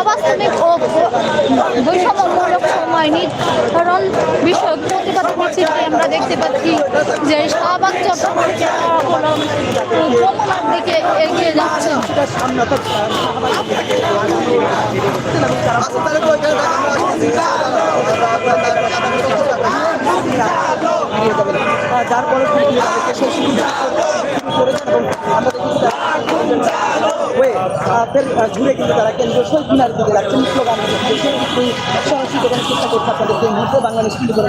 অবাস্তবিক ও বৈষম্যমূলক সময় নির্ধারণ বিষয়ক প্রতিবাদ মিছিলটি আমরা দেখতে পাচ্ছি যে শাহবাগ, চট্টগ্রাম দিকে এগিয়ে যাচ্ছে। তারপরে আমাদের হয়ে ঘুরে কিন্তু তারা কেন্দ্রীয় শহীদ মিনার দিকে রাখছেন স্লোগান দিচ্ছেন সরাসরি যখন চেষ্টা করছে আপনাদেরকে মুহূর্তে বাংলাদেশ কিন্তু করে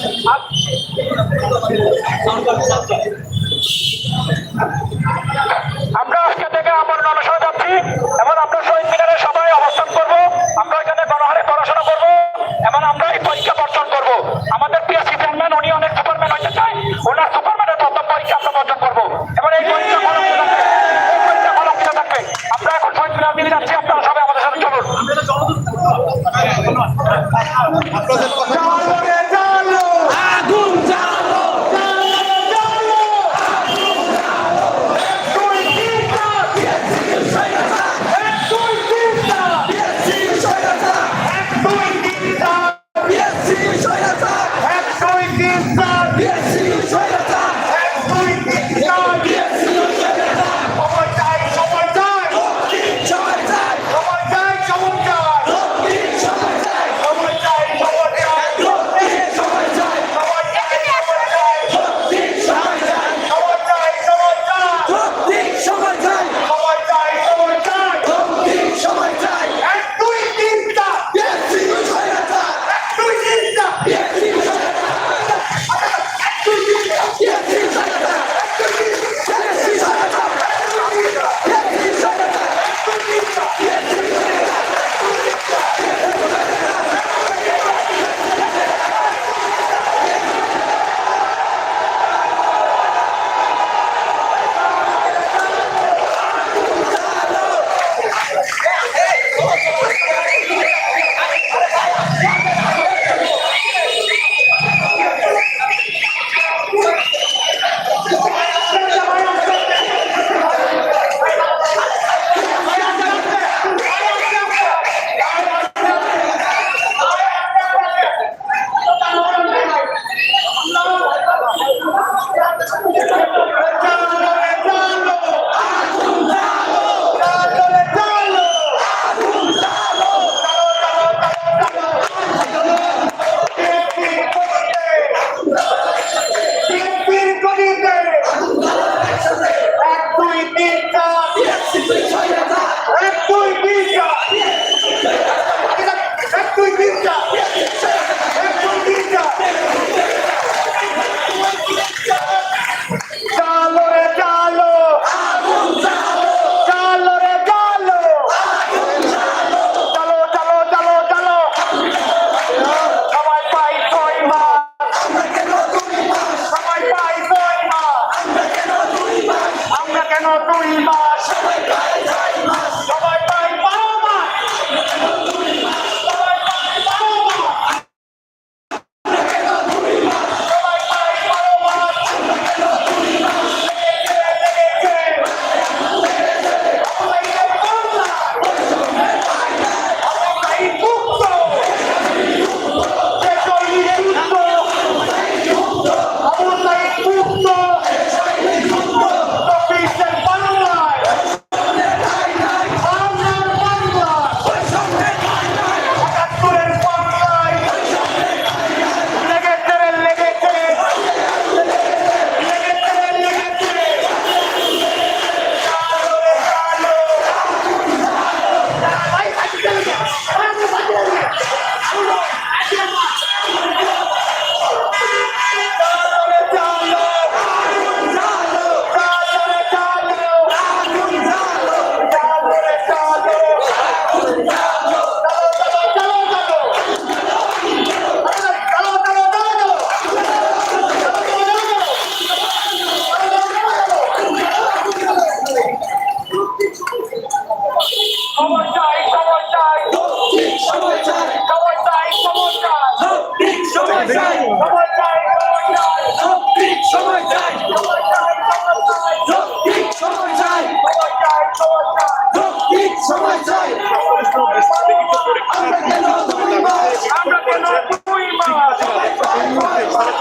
Thank you.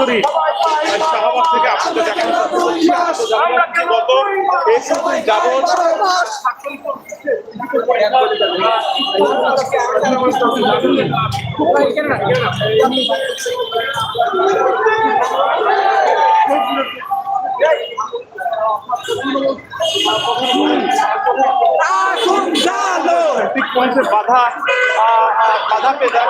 সরাসরি শাহবাগ থেকে আপনাদের দেখানো গত যাবৎ আগুন জ্বালো বাধা বাধা পেয়ে যায়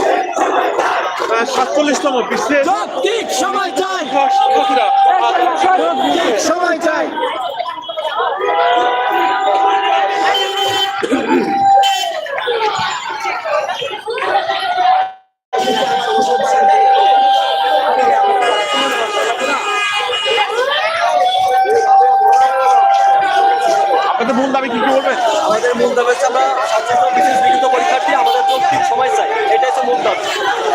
সাতচল্লিশতম বিশ্বের সঠিক সময় চাই। শিক্ষার্থীরা সময় চাই। আপনাদের মূল দাবি কি কি বলবেন? আমাদের মূল দাবি হচ্ছে আমরা বিশেষ লিখিত পরীক্ষার্থী সময় চাই এটাই হচ্ছে মূল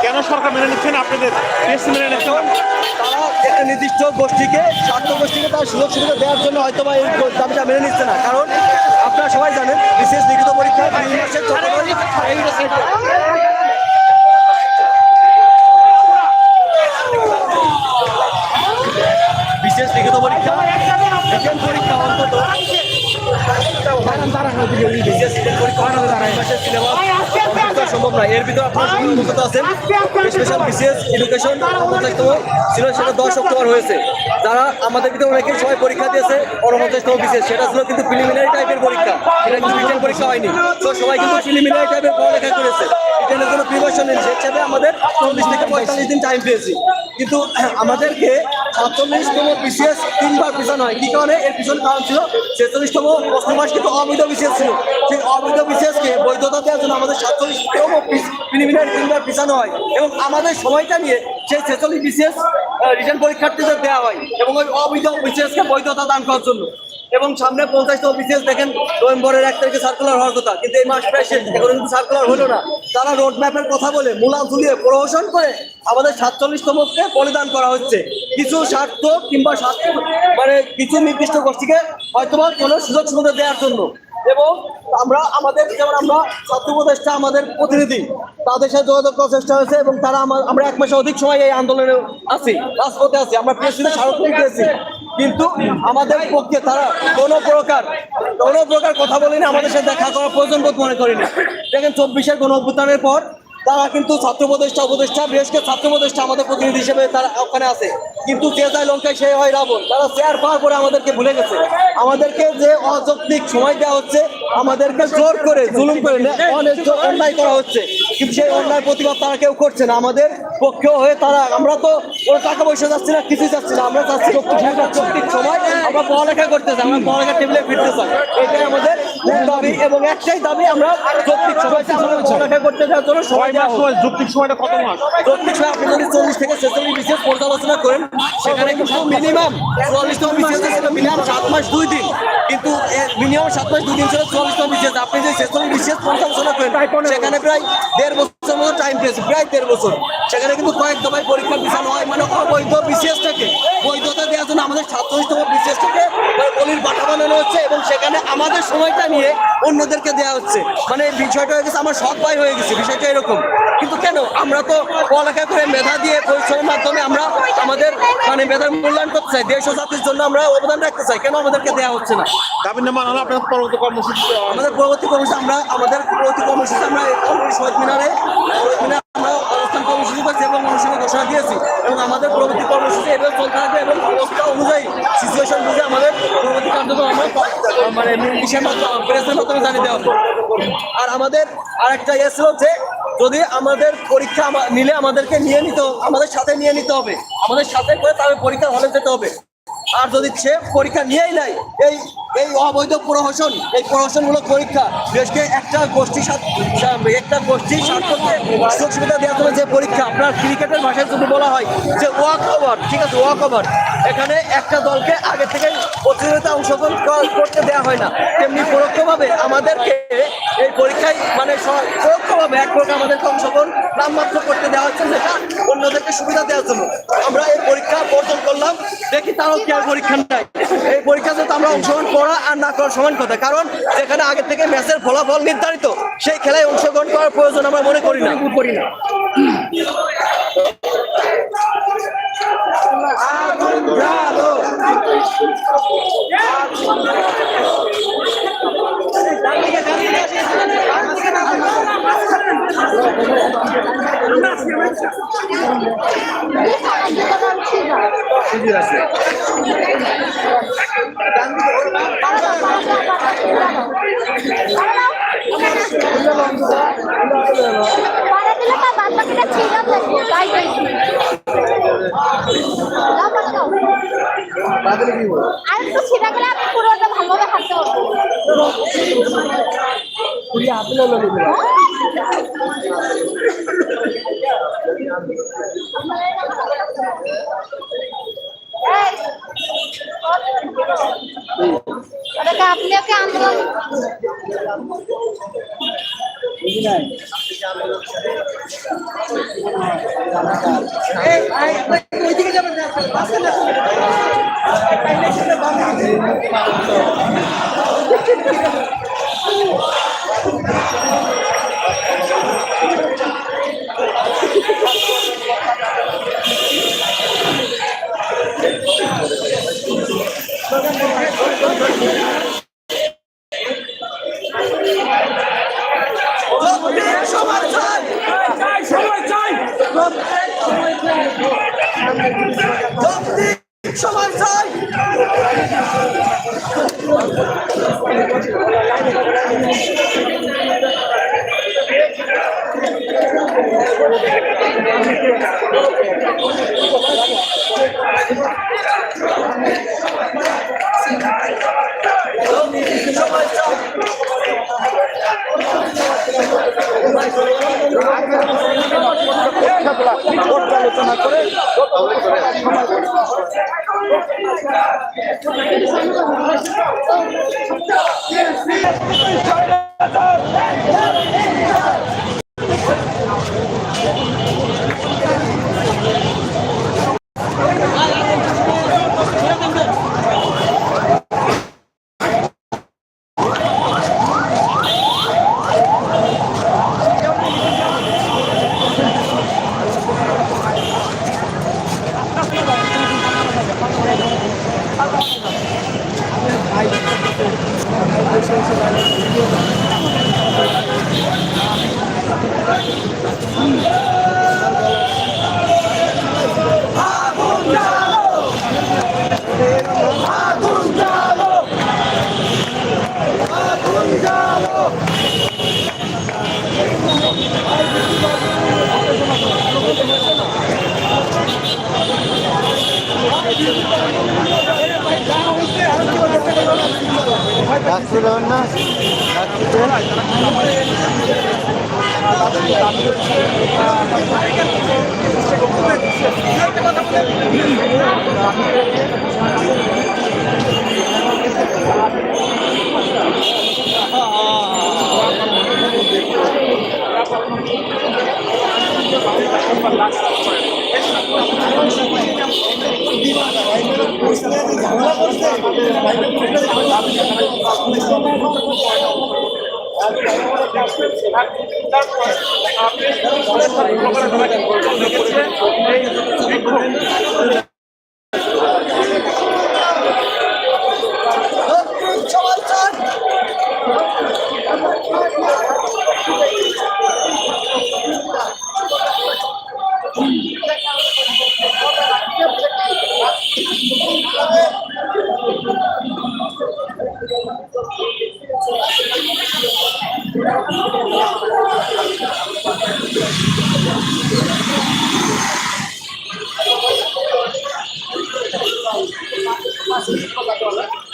কেন সরকার মেনে নিচ্ছে না? আপনাদের টেস্ট মেনে নিচ্ছে তারা একটা নির্দিষ্ট গোষ্ঠীকে স্বার্থ গোষ্ঠীকে তার সুযোগ সুবিধা দেওয়ার জন্য হয়তো বা এই দাবিটা মেনে নিচ্ছে না। কারণ আপনারা সবাই জানেন বিশেষ লিখিত পরীক্ষা দুই মাসের বিশেষ লিখিত পরীক্ষা পরীক্ষা অন্তত। যারা আমাদের ভিতরে অনেকে সবাই পরীক্ষা দিয়েছে অনপঞ্চাশতম বিসিএস সেটা ছিল কিন্তু প্রিলিমিনারি টাইপের পরীক্ষা সেটা কিন্তু রিটেন পরীক্ষা হয়নি তো সবাই কিন্তু প্রিলিমিনারি টাইপের পড়ালেখা করেছে। রিটেনের জন্য প্রিপারেশন সেই হিসাবে আমাদের চল্লিশ থেকে পঁয়তাল্লিশ দিন টাইম পেয়েছি। কিন্তু আমাদেরকে সাতচল্লিশতম বিশেষ তিনবার পিছন হয় কি কারণে? এর পিছনে কারণ ছিল ছেচল্লিশতম প্রশ্ন মাস কিন্তু অবৈধ বিশেষ ছিল। সেই অবৈধ বিশেষকে বৈধতা দেওয়ার জন্য আমাদের সাতচল্লিশতম প্রিলিমিনারি তিনবার পিছানো হয় এবং আমাদের সময়টা নিয়ে সেই ছেচল্লিশ বিসিএস রিটার্ন পরীক্ষার্থীদের দেওয়া হয় এবং ওই অবৈধ বিশেষকে বৈধতা দান করার জন্য। এবং সামনে পঞ্চাশতম বিসিএস দেখেন, নভেম্বরের এক তারিখে সার্কুলার হওয়ার কথা, কিন্তু এই মাস প্রায় শেষ কিন্তু সার্কুলার হলো না। তারা রোড ম্যাপের কথা বলে মূলা ঝুলিয়ে প্রহসন করে আমাদের সাতচল্লিশতমকে বলিদান করা হচ্ছে। কিছু স্বার্থ কিংবা স্বার্থ মানে কিছু নির্দিষ্ট গোষ্ঠীকে হয়তোবা কোনো সুযোগ সুবিধা দেওয়ার জন্য। এবং আমরা, আমাদের, যেমন আমরা ছাত্র উপদেষ্টা, আমাদের প্রতিনিধি, তাদের সাথে যোগাযোগ করার চেষ্টা হয়েছে এবং তারা আমরা এক মাসে অধিক সময় এই আন্দোলনে আছি, রাজপথে আছি। আমরা পিএসসিতে স্মারকলিপি দিয়েছি। কিন্তু আমাদের পক্ষে তারা কোনো প্রকার কোনো প্রকার কথা বলেনি, আমাদের সাথে দেখা করার প্রয়োজন বোধ মনে করিনি। দেখেন, চব্বিশের গণ অভ্যুত্থানের পর তারা কিন্তু ছাত্র উপদেষ্টা উপদেষ্টা বিশেষকে ছাত্র উপদেষ্টা আমাদের প্রতিনিধি হিসেবে তারা ওখানে আছে। কিন্তু যে যায় লঙ্কায় সে হয় রাবণ। তারা চেয়ার পাওয়ার পরে আমাদেরকে ভুলে গেছে। আমাদেরকে যে অযৌক্তিক সময় দেওয়া হচ্ছে, আমাদেরকে জোর করে জুলুম করে অনেক অন্যায় করা হচ্ছে। কিন্তু সেই অন্যায় প্রতিবাদ তারা কেউ করছে না। আমাদের পক্ষেও হয়ে তারা আমরা তো কোনো টাকা পয়সা যাচ্ছি না, কিছুই যাচ্ছি না। আমরা চাচ্ছি যৌক্তিক সময় আমরা পড়ালেখা করতে চাই, আমরা পড়ালেখা টেবিলে ফিরতে চাই। এটাই আমাদের দাবি এবং একটাই দাবি, আমরা যৌক্তিক সময় পড়ালেখা করতে জন্য সময় দেওয়া হোক। যুক্তিক সময়টা কত মাস? যৌক্তিক সময় আপনি যদি চল্লিশ থেকে ছেচল্লিশ বিশেষ পর্যালোচনা করেন সেখানে কিন্তু মিনিমাম চুয়াল্লিশ তম বিশেষ ছিল মিনিমাম সাত মাস দুই দিন। কিন্তু মিনিমাম সাত মাস দুই দিন চুয়াল্লিশ বিশেষ। আপনি যে ছেচল্লিশ বিশেষ পর্যালোচনা করেন সেখানে প্রায় দেড় বছর মতো টাইম পেয়েছে প্রায় দেড় বছর। সেখানে কিন্তু কয়েক দফায় পরীক্ষা পিছানো হয় মানে অবৈধ বিশেষটাকে। বৈধতা দেওয়ার জন্য আমাদের সাতচল্লিশতম বিশেষটাকে মানে বানানো হচ্ছে এবং সেখানে আমাদের সময়টা নিয়ে অন্যদেরকে দেওয়া হচ্ছে। মানে বিষয়টা হয়ে গেছে আমার সৎ ভাই হয়ে গেছে বিষয়টা এরকম। কিন্তু কেন? আমরা তো পড়ালেখা করে মেধা দিয়ে পরিশ্রমের মাধ্যমে আমরা আমাদের মানে মেধার মূল্যায়ন করতে চাই। দেশ ও জাতির জন্য আমরা অবদান রাখতে চাই। কেন আমাদেরকে দেওয়া হচ্ছে না? আপনার পরবর্তী কর্মসূচি আমাদের পরবর্তী কর্মসূচি আমরা আমাদের পরবর্তী কর্মসূচি আমরা শহীদ মিনারে শহীদ মিনারে আমরা কর্মসূচি করছি এবং অনুষ্ঠানে ঘোষণা দিয়েছি এবং আমাদের পরবর্তী কর্মসূচি এভাবে চলতে থাকবে এবং অবস্থা অনুযায়ী সিচুয়েশন বুঝে আমাদের পরবর্তী কার্যক্রম আমরা মানে ইসের প্রেসের মাধ্যমে জানিয়ে দেওয়া আর আমাদের আরেকটা ইয়ে ছিল যে যদি আমাদের পরীক্ষা নিলে আমাদেরকে নিয়ে নিতে আমাদের সাথে নিয়ে নিতে হবে। আমাদের সাথে করে তবে পরীক্ষা হলে যেতে হবে। আর যদি সে পরীক্ষা নিয়েই নাই, এই এই অবৈধ প্রহসন, এই প্রহসনমূলক পরীক্ষা। দেশকে একটা গোষ্ঠী একটা গোষ্ঠীর স্বার্থকে সুযোগ সুবিধা দেওয়ার জন্য যে পরীক্ষা, আপনার ক্রিকেটের ভাষায় যদি বলা হয় যে ওয়াক ওভার ঠিক আছে ওয়াক ওভার এখানে একটা দলকে আগে থেকে প্রতিযোগিতা অংশগ্রহণ করতে দেওয়া হয় না। তেমনি পরোক্ষভাবে আমাদেরকে এই পরীক্ষায় মানে পরোক্ষভাবে এক প্রকার আমাদেরকে অংশগ্রহণ নামমাত্র করতে দেওয়া হচ্ছে যেটা অন্যদেরকে সুবিধা দেওয়ার জন্য। আমরা এই পরীক্ষা বর্জন করলাম, দেখি তারাও কি আর পরীক্ষা নাই। এই পরীক্ষাতে তো আমরা অংশগ্রহণ করা আর না করা সমান কথা। কারণ যেখানে আগে থেকে ম্যাচের ফলাফল নির্ধারিত, সেই খেলায় অংশগ্রহণ করার প্রয়োজন আমরা মনে করি না। করি না আর একটু ছিঁড়া গেলে আমি পুরোটা ভালোভাবে হাঁটতে ওটাকে আপনি ওকে আন্দোলন সময় পর্যালোচনা করে সময় ঝামেলা করছে এই classes.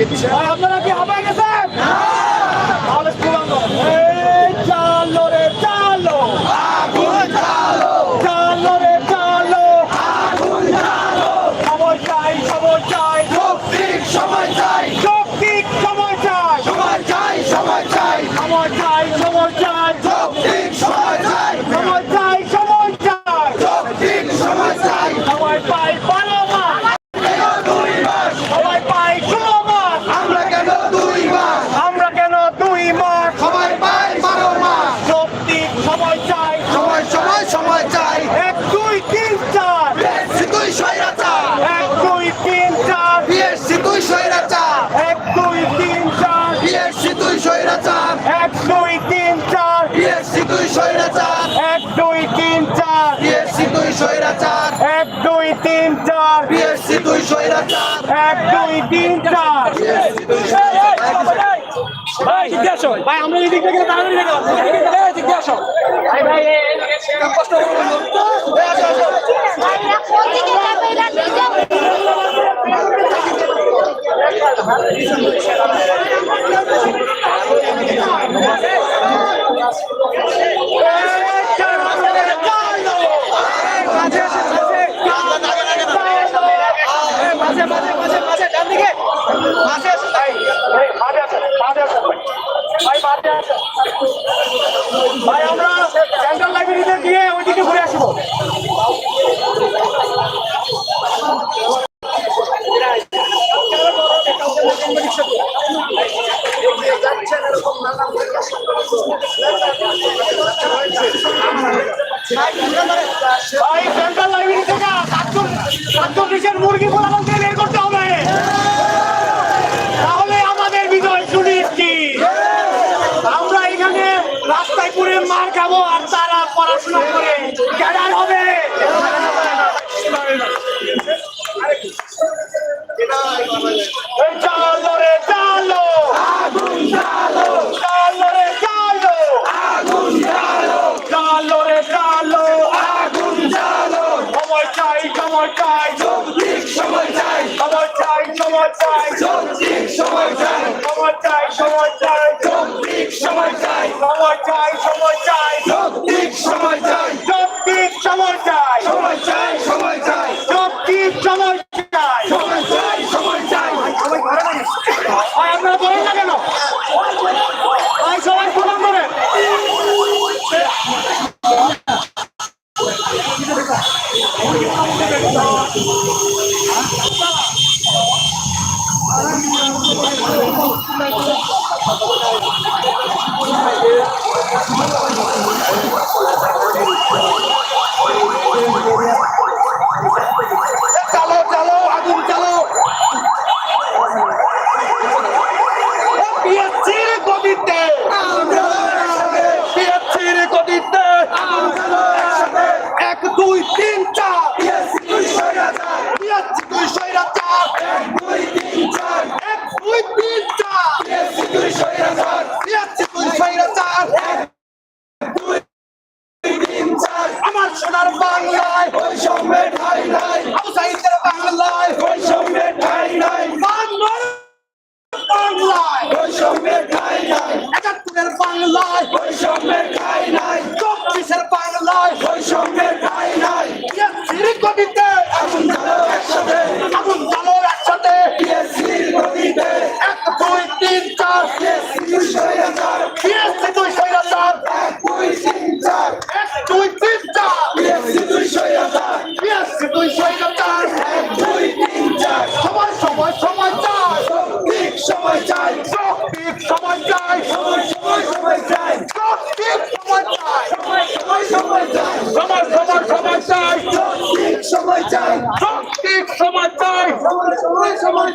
Tietchan. চার এক দুই তিন চার বিএসসি দুই সৈরা চার এক দুই তিন চার বিএসসি দুই ভাই আমরা ভাই আমরা সেন্ট্রাল গিয়ে ওইদিকে ঘুরে আসব। Thank you. like guys.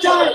চাই